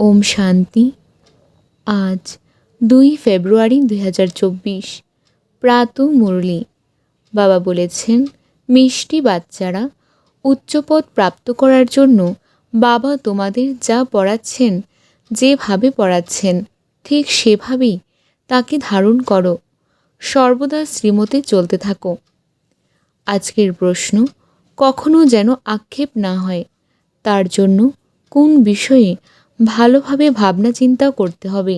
ওম শান্তি। আজ দুই ফেব্রুয়ারি দুই হাজার চব্বিশ, প্রাত মুরলি। বাবা বলেছেন, মিষ্টি বাচ্চারা, উচ্চপদ প্রাপ্ত করার জন্য বাবা তোমাদের যা পড়াচ্ছেন, যেভাবে পড়াচ্ছেন, ঠিক সেভাবেই তাকে ধারণ করো। সর্বদা শ্রীমতে চলতে থাকো। আজকের প্রশ্ন, কখনো যেন আক্ষেপ না হয়, তার জন্য কোন বিষয়ে ভালোভাবে ভাবনা চিন্তা করতে হবে।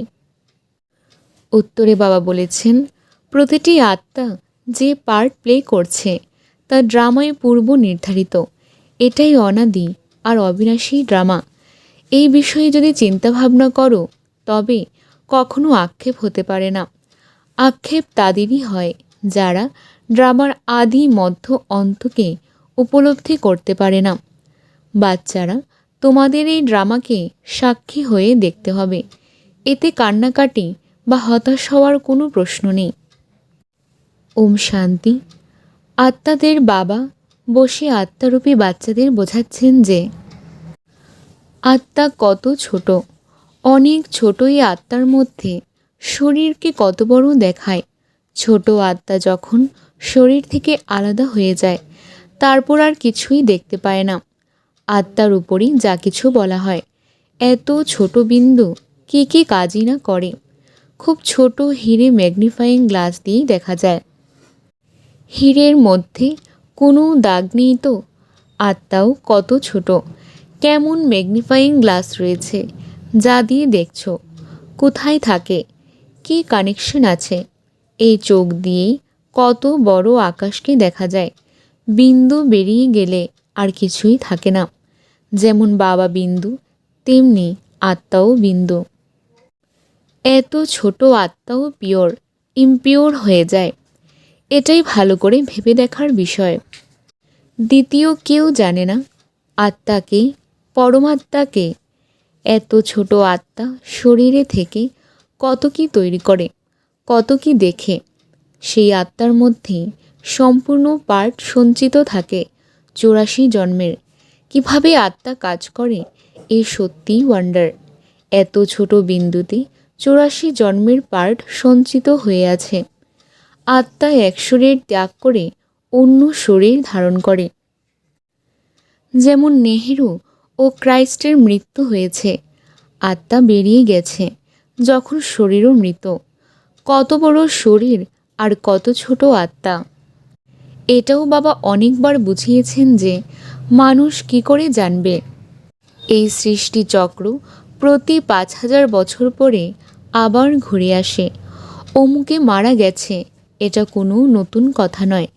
উত্তরে বাবা বলেছেন, প্রতিটি আত্মা যে পার্ট প্লে করছে, তা ড্রামায় পূর্ব নির্ধারিত। এটাই অনাদি আর অবিনাশী ড্রামা। এই বিষয়ে যদি চিন্তা ভাবনা করো, তবে কখনো আক্ষেপ হতে পারে না। আক্ষেপ তাদেরই হয় যারা ড্রামার আদি মধ্য অন্তকে উপলব্ধি করতে পারে না। বাচ্চারা তোমাদের এই ড্রামাকে সাক্ষী হয়ে দেখতে হবে। এতে কান্নাকাটি বা হতাশ হওয়ার কোনো প্রশ্ন নেই। ওম শান্তি। আত্মাদের বাবা বসে আত্মারূপী বাচ্চাদের বোঝাচ্ছেন যে, আত্মা কত ছোট। অনেক ছোট এই আত্মার মধ্যে শরীরকে কত বড় দেখায়। ছোট আত্মা যখন শরীর থেকে আলাদা হয়ে যায়, তারপর আর কিছুই দেখতে পায় না। আত্মার উপরই যা কিছু বলা হয়। এত ছোট বিন্দু কী কী কাজই না করে। খুব ছোট হিরে ম্যাগনিফাইং গ্লাস দিয়েই দেখা যায়। হীরের মধ্যে কোনো দাগ নেই তো? আত্মাও কত ছোট। কেমন ম্যাগনিফাইং গ্লাস রয়েছে, যা দিয়ে দেখছ? কোথায় থাকে? কি কানেকশন আছে? এই চোখ দিয়েই কত বড় আকাশকে দেখা যায়। বিন্দু বেরিয়ে গেলে আর কিছুই থাকে না। যেমন বাবা বিন্দু, তেমনি আত্মাও বিন্দু। এত ছোট আত্মাও পিওর ইমপিওর হয়ে যায়। এটাই ভালো করে ভেবে দেখার বিষয়। দ্বিতীয় কেউ জানে না আত্মাকে, পরমাত্মাকে। এত ছোট আত্মা শরীরে থেকে কত কি তৈরি করে, কত কি দেখে। সেই আত্মার মধ্যে সম্পূর্ণ পার্ট সঞ্চিত থাকে চৌরাশি জন্মের। কীভাবে আত্মা কাজ করে, এ সত্যিই ওয়ান্ডার এত ছোট বিন্দুতে চৌরাশি জন্মের পার্ট সঞ্চিত হয়ে আছে। আত্মা এক শরীর ত্যাগ করে অন্য শরীর ধারণ করে। যেমন নেহেরু ও ক্রাইস্টের মৃত্যু হয়েছে, আত্মা বেরিয়ে গেছে যখন শরীরও মৃত। কত বড় শরীর আর কত ছোট আত্মা। এটাও বাবা অনেকবার বুঝিয়েছেন যে মানুষ কি করে জানবে? এই সৃষ্টি চক্র প্রতি পাঁচ হাজার বছর পরে আবার ঘুরে আসে। অমুকে মারা গেছে, এটা কোনো নতুন কথা নয়।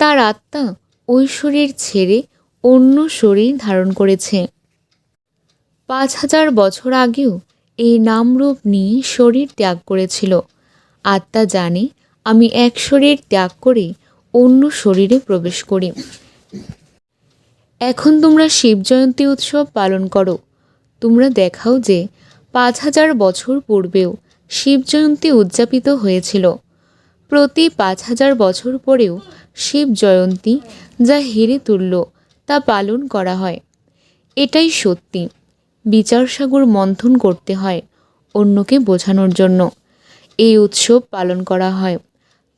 তার আত্মা ওই শরীর ছেড়ে অন্য শরীর ধারণ করেছে। পাঁচ হাজার বছর আগেও এই নামরূপ নিয়ে শরীর ত্যাগ করেছিল। আত্মা জানে, আমি এক শরীর ত্যাগ করে অন্য শরীরে প্রবেশ করি। এখন তোমরা শিব জয়ন্তী উৎসব পালন করো। তোমরা দেখাও যে পাঁচ হাজার বছর পূর্বেও শিব জয়ন্তী উদযাপিত হয়েছিল। প্রতি পাঁচ হাজার বছর পরেও শিব জয়ন্তী যা হেরে তুলল তা পালন করা হয়। এটাই সত্যি। বিচারসাগর মন্থন করতে হয় অন্যকে বোঝানোর জন্য। এই উৎসব পালন করা হয়।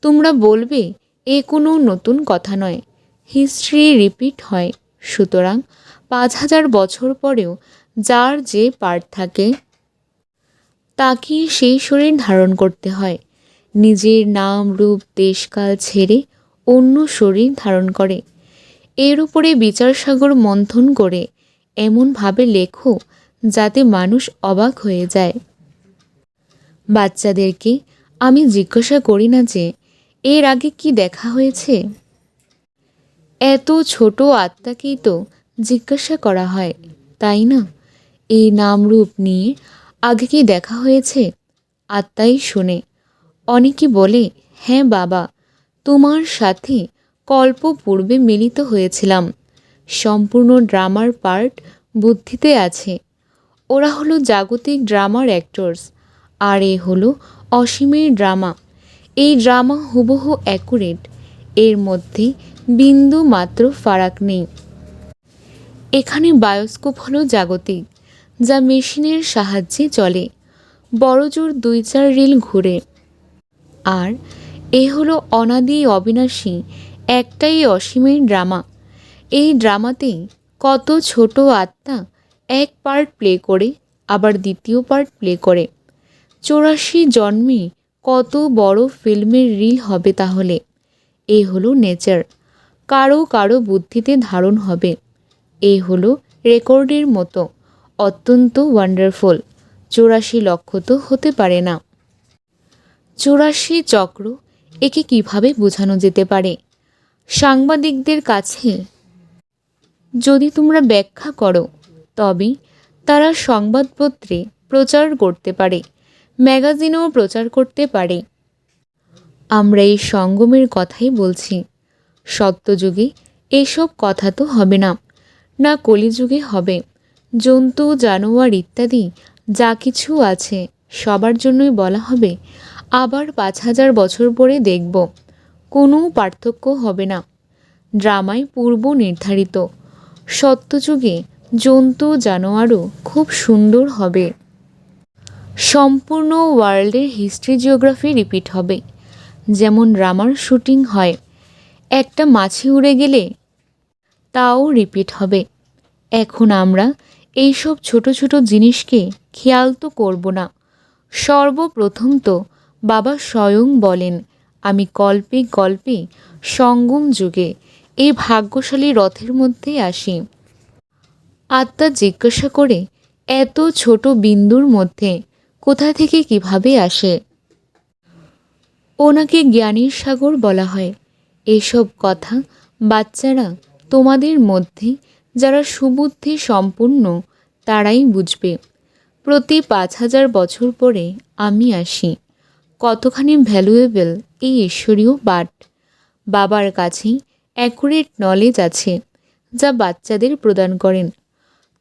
তোমরা বলবে, এ কোনো নতুন কথা নয়। হিস্ট্রি রিপিট হয়। সুতরাং পাঁচ হাজার বছর পরেও যার যে পার্ট থাকে তাকে সেই শরীর ধারণ করতে হয়। নিজের নাম, রূপ, দেশকাল ছেড়ে অন্য শরীর ধারণ করে। এর উপরে বিচারসাগর মন্থন করে এমনভাবে লেখো যাতে মানুষ অবাক হয়ে যায়। বাচ্চাদেরকে আমি জিজ্ঞাসা করি না যে, এর আগে কি দেখা হয়েছে? এত ছোট আত্মাকেই তো জিজ্ঞাসা করা হয়, তাই না? এই নামরূপ নিয়ে আগে কি দেখা হয়েছে? আত্মাই শোনে। অনেকে বলে হ্যাঁ বাবা, তোমার সাথে কল্প পূর্বে মিলিত হয়েছিলাম। সম্পূর্ণ ড্রামার পার্ট বুদ্ধিতে আছে। ওরা হলো জাগতিক ড্রামার অ্যাক্টরস, আর এ হলো অসীমের ড্রামা। এই ড্রামা হুবহু অ্যাকুরেট। এর মধ্যে বিন্দু মাত্র ফারাক নেই। এখানে বায়োস্কোপ হলো জাগতিক, যা মেশিনের সাহায্যে চলে। বড়জোর দুই চার রিল ঘুরে। আর এ হলো অনাদি অবিনাশী, একটাই অসীমের ড্রামা। এই ড্রামাতে কত ছোট আত্মা এক পার্ট প্লে করে, আবার দ্বিতীয় পার্ট প্লে করে। চৌরাশি জন্মে কত বড় ফিল্মের রিল হবে তাহলে? এ হলো নেচার কারও কারও বুদ্ধিতে ধারণ হবে। এ হলো রেকর্ডের মতো। অত্যন্ত ওয়ান্ডারফুল চৌরাশি লক্ষ তো হতে পারে না। চৌরাশি চক্র একে কীভাবে বোঝানো যেতে পারে? সাংবাদিকদের কাছে যদি তোমরা ব্যাখ্যা করো তবে তারা সংবাদপত্রে প্রচার করতে পারে, ম্যাগাজিনেও প্রচার করতে পারে। আমরা এই সঙ্গমের কথাই বলছি। সত্যযুগে এসব কথা তো হবে না। না কলিযুগে হবে। জন্তু, জানোয়ার ইত্যাদি যা কিছু আছে, সবার জন্যই বলা হবে। আবার পাঁচ হাজার বছর পরে দেখব। কোনো পার্থক্য হবে না। ড্রামায় পূর্ব নির্ধারিত। সত্যযুগে জন্তু, জানোয়ারও খুব সুন্দর হবে। সম্পূর্ণ ওয়ার্ল্ডের হিস্ট্রি জিওগ্রাফি রিপিট হবে। যেমন ড্রামার শুটিং হয়। একটা মাছি উড়ে গেলে তাও রিপিট হবে। এখন আমরা এইসব ছোট ছোট জিনিসকে খেয়াল তো করব না। সর্বপ্রথম তো বাবা স্বয়ং বলেন, আমি কল্পে গল্পে সঙ্গম যুগে এই ভাগ্যশালী রথের মধ্যে আসি। আত্মা জিজ্ঞাসা করে, এত ছোট বিন্দুর মধ্যে কোথা থেকে কীভাবে আসে? ওনাকে জ্ঞানীর সাগর বলা হয়। এসব কথা বাচ্চারা তোমাদের মধ্যে যারা সুবুদ্ধি সম্পূর্ণ, তারাই বুঝবে। প্রতি পাঁচ হাজার বছর পরে আমি আসি। কতখানি ভ্যালুয়েবল এই ঈশ্বরীয় বাট বাবার কাছেই অ্যাকুরেট নলেজ আছে, যা বাচ্চাদের প্রদান করেন।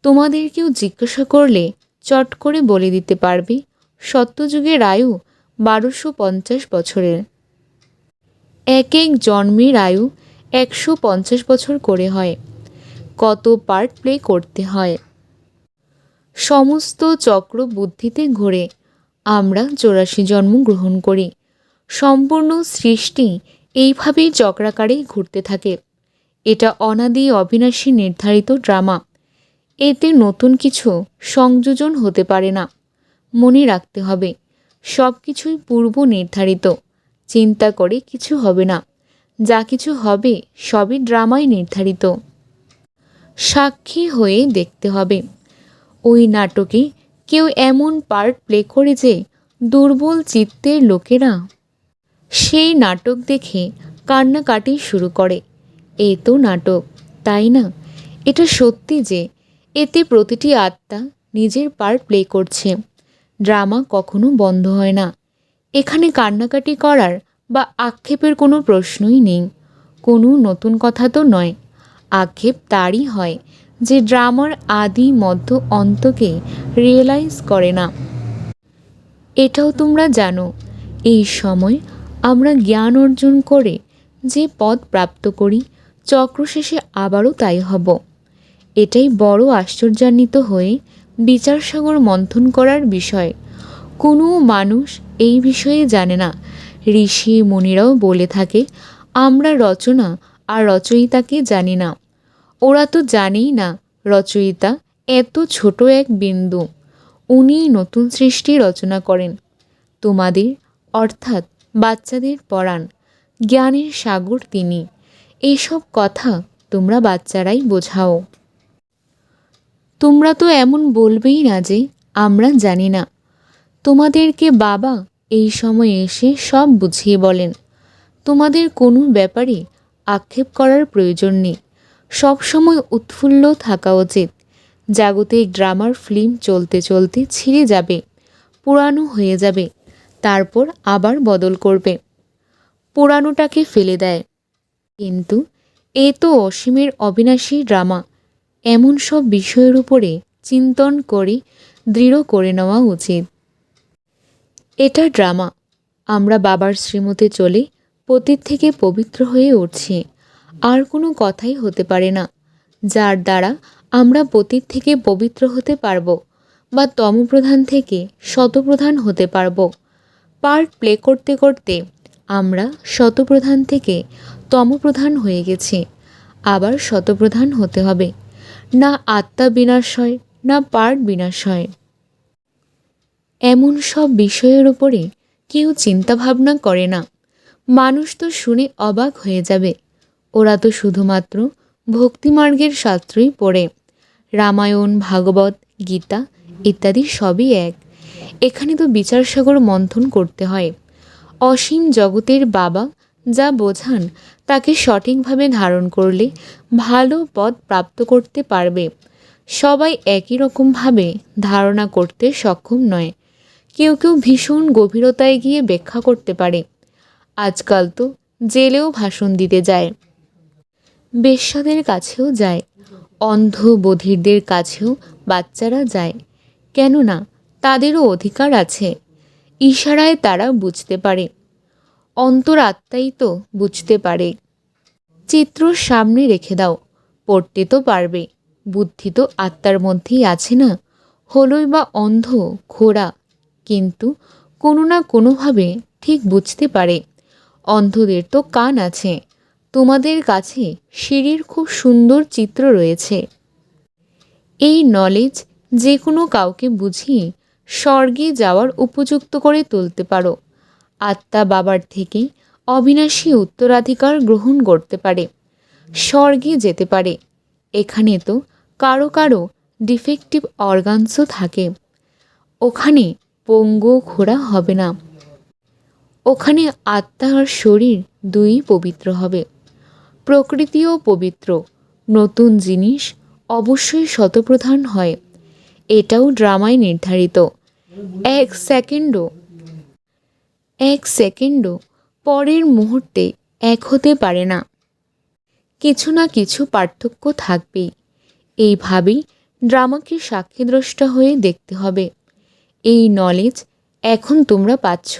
তোমাদেরকেও জিজ্ঞাসা করলে চট করে বলে দিতে পারবে, সত্যযুগের আয়ু বারোশো পঞ্চাশ বছরের। এক এক জন্মের আয়ু একশো পঞ্চাশ বছর করে হয়। কত পার্ট প্লে করতে হয়? সমস্ত চক্র বুদ্ধিতে ঘোরে। আমরা চৌরাশি জন্ম গ্রহণ করি। সম্পূর্ণ সৃষ্টি এইভাবেই চক্রাকারেই ঘুরতে থাকে। এটা অনাদি অবিনাশী নির্ধারিত ড্রামা। এতে নতুন কিছু সংযোজন হতে পারে না। মনে রাখতে হবে সব কিছুই পূর্ব নির্ধারিত। চিন্তা করে কিছু হবে না। যা কিছু হবে, সবই ড্রামায় নির্ধারিত। সাক্ষী হয়ে দেখতে হবে। ওই নাটকে কেউ এমন পার্ট প্লে করে যে, দুর্বল চিত্তের লোকেরা সেই নাটক দেখে কান্নাকাটি শুরু করে। এ তো নাটক, তাই না? এটা সত্যি যে, এতে প্রতিটি আত্মা নিজের পার্ট প্লে করছে। ড্রামা কখনো বন্ধ হয় না। এখানে কান্নাকাটি করার বা আক্ষেপের কোনো প্রশ্নই নেই। কোনো নতুন কথা তো নয়। আক্ষেপ তারই হয় যে ড্রামার আদি মধ্য অন্তকে রিয়েলাইজ করে না। এটাও তোমরা জানো, এই সময় আমরা জ্ঞান অর্জন করে যে পদ প্রাপ্ত করি, চক্র শেষে আবারও তাই হব। এটাই বড় আশ্চর্যান্বিত হয়ে বিচারসাগর মন্থন করার বিষয়। কোনো মানুষ এই বিষয়ে জানে না। ঋষি মুনিরাও বলে থাকে, আমরা রচনা আর রচয়িতাকে জানি না। ওরা তো জানেই না রচয়িতা এত ছোট এক বিন্দু। উনি নতুন সৃষ্টি রচনা করেন। তোমাদের, অর্থাৎ বাচ্চাদের পড়ান। জ্ঞানের সাগর তিনি। এসব কথা তোমরা বাচ্চারাই বোঝাও। তোমরা তো এমন বলবেই না যে আমরা জানি না। তোমাদেরকে বাবা এই সময়ে এসে সব বুঝিয়ে বলেন। তোমাদের কোনো ব্যাপারে আক্ষেপ করার প্রয়োজন নেই। সবসময় উৎফুল্ল থাকা উচিত। জাগতিক ড্রামার ফিল্ম চলতে চলতে ছিঁড়ে যাবে, পুরানো হয়ে যাবে, তারপর আবার বদল করবে। পুরানোটাকে ফেলে দেয়। কিন্তু এ তো অসীমের অবিনাশী ড্রামা। এমন সব বিষয়ের উপরে চিন্তন করে, দৃঢ় করে নেওয়া উচিত। এটা ড্রামা। আমরা বাবার শ্রীমতে চলে পতির থেকে পবিত্র হয়ে উঠছি। আর কোনো কথাই হতে পারে না। যার দ্বারা আমরা পতির থেকে পবিত্র হতে পারব বা তমপ্রধান থেকে শতপ্রধান হতে পারব। পার্ট প্লে করতে করতে আমরা শতপ্রধান থেকে তমপ্রধান হয়ে গেছি। আবার শতপ্রধান হতে হবে। না আত্মা বিনাশ হয়, না পার্ট বিনাশ হয়। এমন সব বিষয়ের ওপরে কেউ চিন্তা ভাবনা করে না। মানুষ তো শুনে অবাক হয়ে যাবে। ওরা তো শুধুমাত্র ভক্তিমার্গের শাস্ত্রই পড়ে। রামায়ণ, ভাগবত, গীতা ইত্যাদি সবই এক। এখানে তো বিচারসাগর মন্থন করতে হয়। অসীম জগতের বাবা যা বোঝান, তাকে সঠিকভাবে ধারণ করলে ভালো পদ প্রাপ্ত করতে পারবে। সবাই একই রকমভাবে ধারণা করতে সক্ষম নয়। কেউ কেউ ভীষণ গভীরতায় গিয়ে ব্যাখ্যা করতে পারে। আজকাল তো জেলেও ভাষণ দিতে যায়। বেশ্যাদের কাছেও যায়। অন্ধ বধিরদের কাছেও বাচ্চারা যায়। কেননা তাদেরও অধিকার আছে। ইশারায় তারা বুঝতে পারে। অন্তরাত্মাই তো বুঝতে পারে। চিত্র সামনে রেখে দাও। পড়তে তো পারবে। বুদ্ধি তো আত্মার মধ্যেই আছে না? হলোই বা অন্ধ, ঘোড়া কিন্তু কোনো না কোনোভাবে ঠিক বুঝতে পারে। অন্ধদের তো কান আছে। তোমাদের কাছে সিঁড়ির খুব সুন্দর চিত্র রয়েছে। এই নলেজ যে কোনো কাউকে বুঝিয়ে স্বর্গে যাওয়ার উপযুক্ত করে তুলতে পারো। আত্মা বাবার থেকে অবিনাশী উত্তরাধিকার গ্রহণ করতে পারে। স্বর্গে যেতে পারে। এখানে তো কারও কারও ডিফেক্টিভ অর্গানসও থাকে। ওখানে পঙ্গু ঘোরা হবে না। ওখানে আত্মা আর শরীর দুই পবিত্র হবে। প্রকৃতিও পবিত্র। নতুন জিনিস অবশ্যই শতপ্রধান হয়। এটাও ড্রামায় নির্ধারিত। এক সেকেন্ডও। এক সেকেন্ডও পরের মুহূর্তে এক হতে পারে না। কিছু না কিছু পার্থক্য থাকবেই। এইভাবেই ড্রামাকে সাক্ষীদ্রষ্টা হয়ে দেখতে হবে। এই নলেজ এখন তোমরা পাচ্ছ।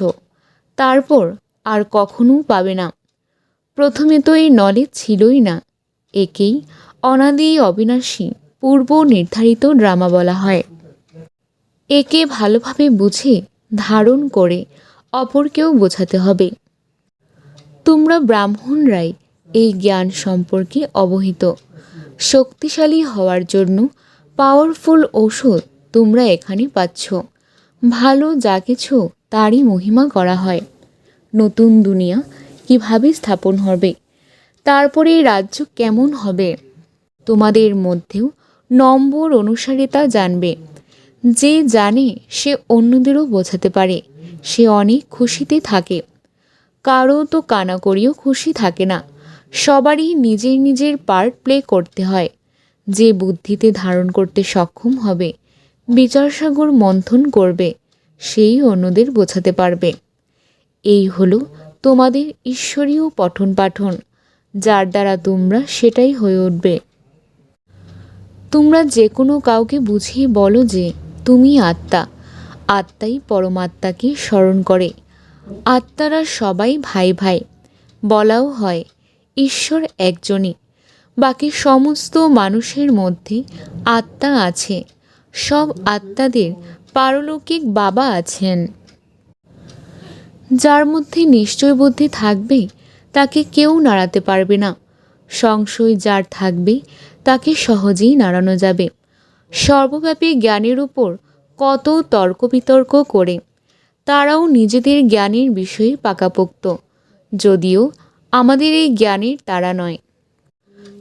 তারপর আর কখনো পাবে না। প্রথমে তো এই নলেজ ছিলই না। একেই অনাদি অবিনাশী পূর্ব নির্ধারিত ড্রামা বলা হয়। একে ভালোভাবে বুঝে, ধারণ করে, অপরকেও বোঝাতে হবে। তোমরা ব্রাহ্মণরাই এই জ্ঞান সম্পর্কে অবহিত। শক্তিশালী হওয়ার জন্য পাওয়ারফুল ঔষধ তোমরা এখানে পাচ্ছ। ভালো যা কিছু তারই মহিমা করা হয়। নতুন দুনিয়া কীভাবে স্থাপন হবে? তারপরে এই রাজ্য কেমন হবে? তোমাদের মধ্যেও নম্বর অনুসারে তা জানবে। যে জানে সে অন্যদেরও বোঝাতে পারে। সে অনেক খুশিতে থাকে। কারও তো কানা করিও খুশি থাকে না। সবারই নিজের নিজের পার্ট প্লে করতে হয়। যে বুদ্ধিতে ধারণ করতে সক্ষম হবে বিচারসাগর মন্থন করবে, সেই অন্যদের বোঝাতে পারবে। এই হলো তোমাদের ঈশ্বরীয় পঠন পাঠন, যার দ্বারা তোমরা সেটাই হয়ে উঠবে। তোমরা যে কোনো কাউকে বুঝিয়ে বলো যে, তুমি আত্মা। আত্মাই পরমাত্মাকে স্মরণ করে। আত্মারা সবাই ভাই ভাই। বলাও হয়, ঈশ্বর একজনই। বাকি সমস্ত মানুষের মধ্যে আত্মা আছে। সব আত্মাদের পারলৌকিক বাবা আছেন। যার মধ্যে নিশ্চয় বুদ্ধি থাকবে, তাকে কেউ নাড়াতে পারবে না। সংশয় যার থাকবে, তাকে সহজেই নাড়ানো যাবে। সর্বব্যাপী জ্ঞানের উপর কত তর্ক বিতর্ক করে, তারাও নিজেদের জ্ঞানের বিষয়ে পাকাপোক্ত, যদিও আমাদের এই জ্ঞানের তারা নয়।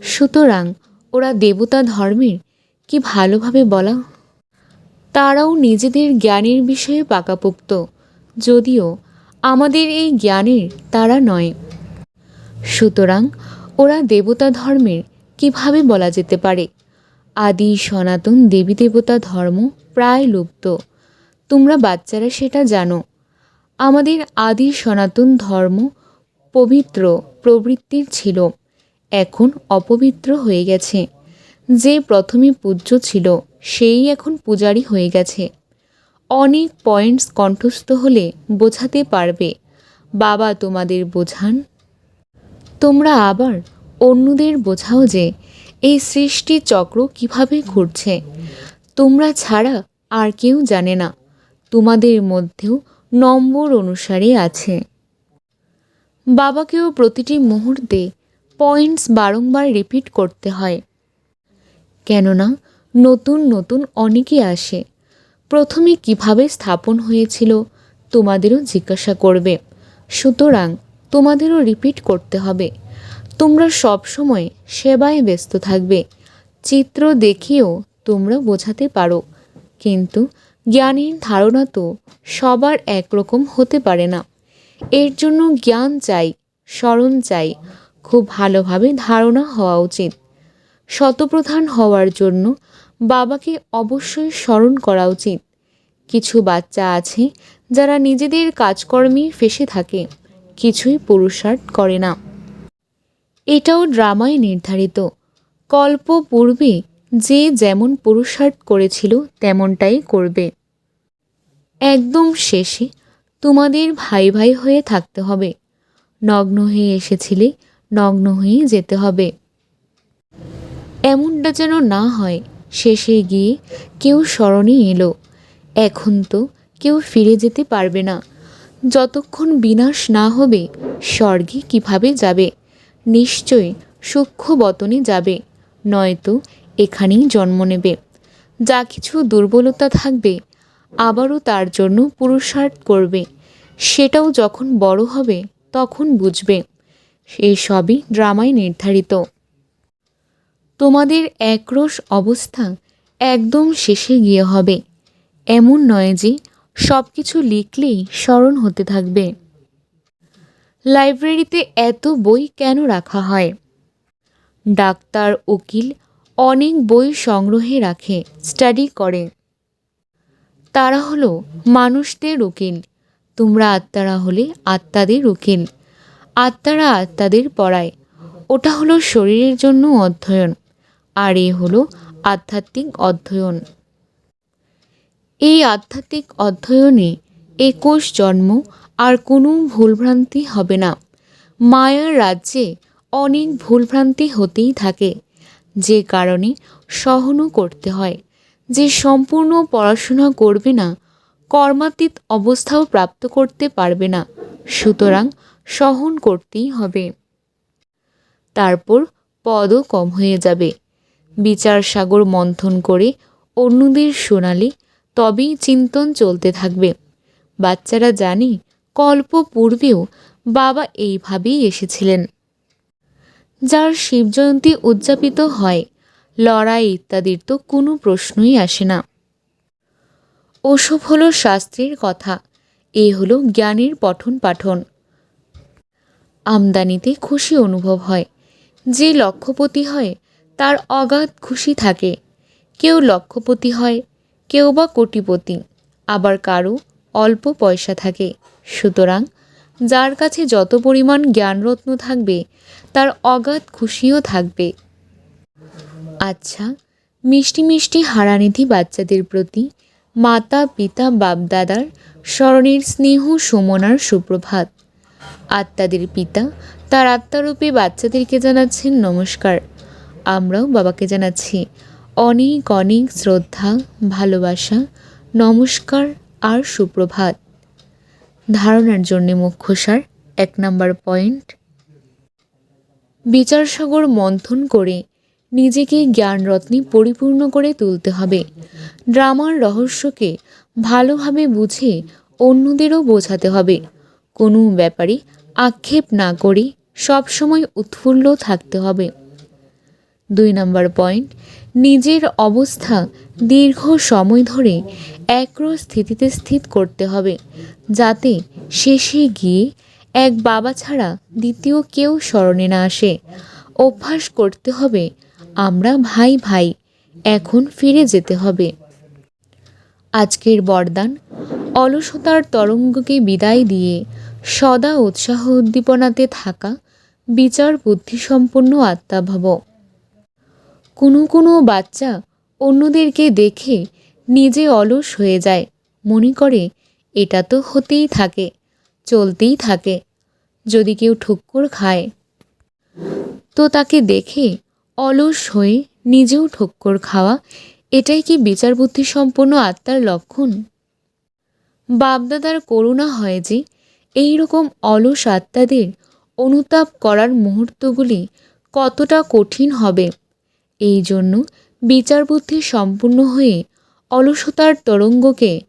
সুতরাং ওরা দেবতা ধর্মের কি ভালোভাবে বলা তারাও নিজেদের জ্ঞানের বিষয়ে পাকাপোক্ত, যদিও আমাদের এই জ্ঞানের তারা নয়। সুতরাং ওরা দেবতা ধর্মের কীভাবে বলা যেতে পারে? আদি সনাতন দেবী দেবতা ধর্ম প্রায় লুপ্ত। তোমরা বাচ্চারা সেটা জানো। আমাদের আদি সনাতন ধর্ম পবিত্র প্রবৃত্তির ছিল, এখন অপবিত্র হয়ে গেছে। যে প্রথমে পূজ্য ছিল সেই এখন পূজারি হয়ে গেছে। অনেক পয়েন্টস কণ্ঠস্থ হলে বোঝাতে পারবে, বাবা তোমাদের বোঝান? তোমরা আবার অন্যদের বোঝাও যে এই সৃষ্টি চক্র কীভাবে ঘুরছে। তোমরা ছাড়া আর কেউ জানে না, তোমাদের মধ্যেও নম্বর অনুসারে আছে। বাবাকেও প্রতিটি মুহূর্তে পয়েন্টস বারংবার রিপিট করতে হয়। কেননা নতুন নতুন অনেকে আসে। প্রথমে কীভাবে স্থাপন হয়েছিল, তোমাদেরও জিজ্ঞাসা করবে। সুতরাং তোমাদেরও রিপিট করতে হবে। তোমরা সব সময় সেবায় ব্যস্ত থাকবে। চিত্র দেখিয়েও তোমরা বোঝাতে পারো। কিন্তু জ্ঞানের ধারণা তো সবার একরকম হতে পারে না। এর জন্য জ্ঞান চাই, স্মরণ চাই, খুব ভালোভাবে ধারণা হওয়া উচিত। শতপ্রধান হওয়ার জন্য বাবাকে অবশ্যই স্মরণ করা উচিত। কিছু বাচ্চা আছে যারা নিজেদের কাজকর্মে ফেসে থাকে, কিছুই পুরুষার্থ করে না। এটাও ড্রামায় নির্ধারিত। কল্প পূর্বে যে যেমন পুরুষার্থ করেছিল, তেমনটাই করবে। একদম শেষে তোমাদের ভাই ভাই হয়ে থাকতে হবে। নগ্ন হয়ে এসেছিলে, নগ্ন হয়েই যেতে হবে। এমনটা যেন না হয় শেষে গিয়ে কেউ স্মরণে এলো। এখন তো কেউ ফিরে যেতে পারবে না। যতক্ষণ বিনাশ না হবে, স্বর্গে কীভাবে যাবে? নিশ্চয়ই সূক্ষ্ম বতনে যাবে, নয়তো এখানেই জন্ম নেবে। যা কিছু দুর্বলতা থাকবে, আবারও তার জন্য পুরুষার্থ করবে। সেটাও যখন বড় হবে, তখন বুঝবে। এই সবই ড্রামায় নির্ধারিত। তোমাদের একরস অবস্থা একদম শেষে গিয়ে হবে। এমন নয় যে সব কিছু লিখলেই স্মরণ হতে থাকবে। লাইব্রেরিতে এত বই কেন রাখা হয়? ডাক্তার, উকিল অনেক বই সংগ্রহে রাখে, স্টাডি করে। তারা হলো মানুষদের উকিল। তোমরা আত্মারা হলে আত্মাদের উকিল। আত্মারা আত্মাদের পড়ায় ওটা হলো শরীরের জন্য অধ্যয়ন। আর এ হলো আধ্যাত্মিক অধ্যয়ন। এই আধ্যাত্মিক অধ্যয়নে একুশ জন্ম আর কোনো ভুলভ্রান্তি হবে না। মায়ার রাজ্যে অনেক ভুলভ্রান্তি হতেই থাকে। যে কারণে সহনও করতে হয়। যে সম্পূর্ণ পড়াশোনা করবে না, কর্মাতীত অবস্থাও প্রাপ্ত করতে পারবে না। সুতরাং সহন করতেই হবে। তারপর পদও কম হয়ে যাবে। বিচার সাগর মন্থন করে অন্যদের শোনালে তবেই চিন্তন চলতে থাকবে। বাচ্চারা জানে কল্প পূর্বেও বাবা এইভাবেই এসেছিলেন। যার শিবজয়ন্তী উদযাপিত হয়, লড়াই ইত্যাদির তো কোনো প্রশ্নই আসে না। ওসব হলো শাস্ত্রের কথা, এ হলো জ্ঞানের পঠন পাঠন। আমদানিতে খুশি অনুভব হয়, যে লক্ষ্যপতি হয় তার অগাধ খুশি থাকে। কেউ লক্ষপতি হয়, কেউ বা কোটিপতি, আবার কারও অল্প পয়সা থাকে। সুতরাং যার কাছে যত পরিমাণ জ্ঞানরত্ন থাকবে, তার অগাধ খুশিও থাকবে। আচ্ছা মিষ্টি মিষ্টি হারানিধি বাচ্চাদের প্রতি মাতা, পিতা, বাপদাদার স্মরণের স্নেহ সুমনার সুপ্রভাত। আত্মাদের পিতা, তার আত্মারূপে বাচ্চাদেরকে জানাচ্ছেন নমস্কার। আমরাও বাবাকে জানাচ্ছি। অনেক অনেক শ্রদ্ধা, ভালোবাসা, নমস্কার আর সুপ্রভাত। ধারণার জন্যে মুখ্যসার এক নম্বর পয়েন্ট। বিচারসাগর মন্থন করে নিজেকে জ্ঞানরত্নে পরিপূর্ণ করে তুলতে হবে। ড্রামার রহস্যকে ভালোভাবে বুঝে অন্যদেরও বোঝাতে হবে। কোনো ব্যাপারে আক্ষেপ না করে সবসময় উৎফুল্ল থাকতে হবে। দুই নম্বর পয়েন্ট, নিজের অবস্থা দীর্ঘ সময় ধরে একর স্থিতিতে স্থিত করতে হবে, যাতে শেষে গিয়ে এক বাবা ছাড়া দ্বিতীয় কেউ স্মরণে না আসে। অভ্যাস করতে হবে, আমরা ভাই ভাই, এখন ফিরে যেতে হবে। আজকের বরদান, অলসতার তরঙ্গকে বিদায় দিয়ে সদা উৎসাহ উদ্দীপনাতে থাকা, বিচার বুদ্ধিসম্পন্ন আত্মাভাব কোনো কোনো বাচ্চা অন্যদেরকে দেখে নিজে অলস হয়ে যায়। মনে করে, এটা তো হতেই থাকে, চলতেই থাকে, যদি কেউ ঠুক্কর খায়। তো তাকে দেখে অলস হয়ে নিজেও ঠক্কর খাওয়া, এটাই কি বিচার বুদ্ধি সম্পন্ন আত্মার লক্ষণ? বাপদাদার করুণা হয় যে, এই রকম অলস আত্মাদের অনুতাপ করার মুহূর্তগুলি কতটা কঠিন হবে। এই জন্য বিচার বুদ্ধি সম্পূর্ণ হয়ে অলসতার তরঙ্গকে,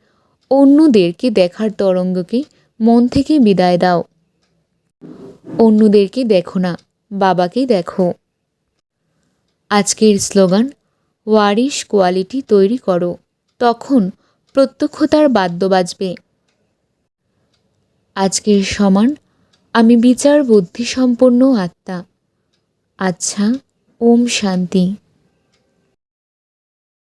অন্যদেরকে দেখার তরঙ্গকে মন থেকে বিদায় দাও। অন্যদেরকে দেখো না, বাবাকে দেখো। আজকের স্লোগান, ওয়ারিশ কোয়ালিটি তৈরি করো। তখন প্রত্যক্ষতার বাদ্য বাজবে। আজকের সমান, আমি বিচার বুদ্ধি সম্পন্ন আত্মা। আচ্ছা ওম শান্তি।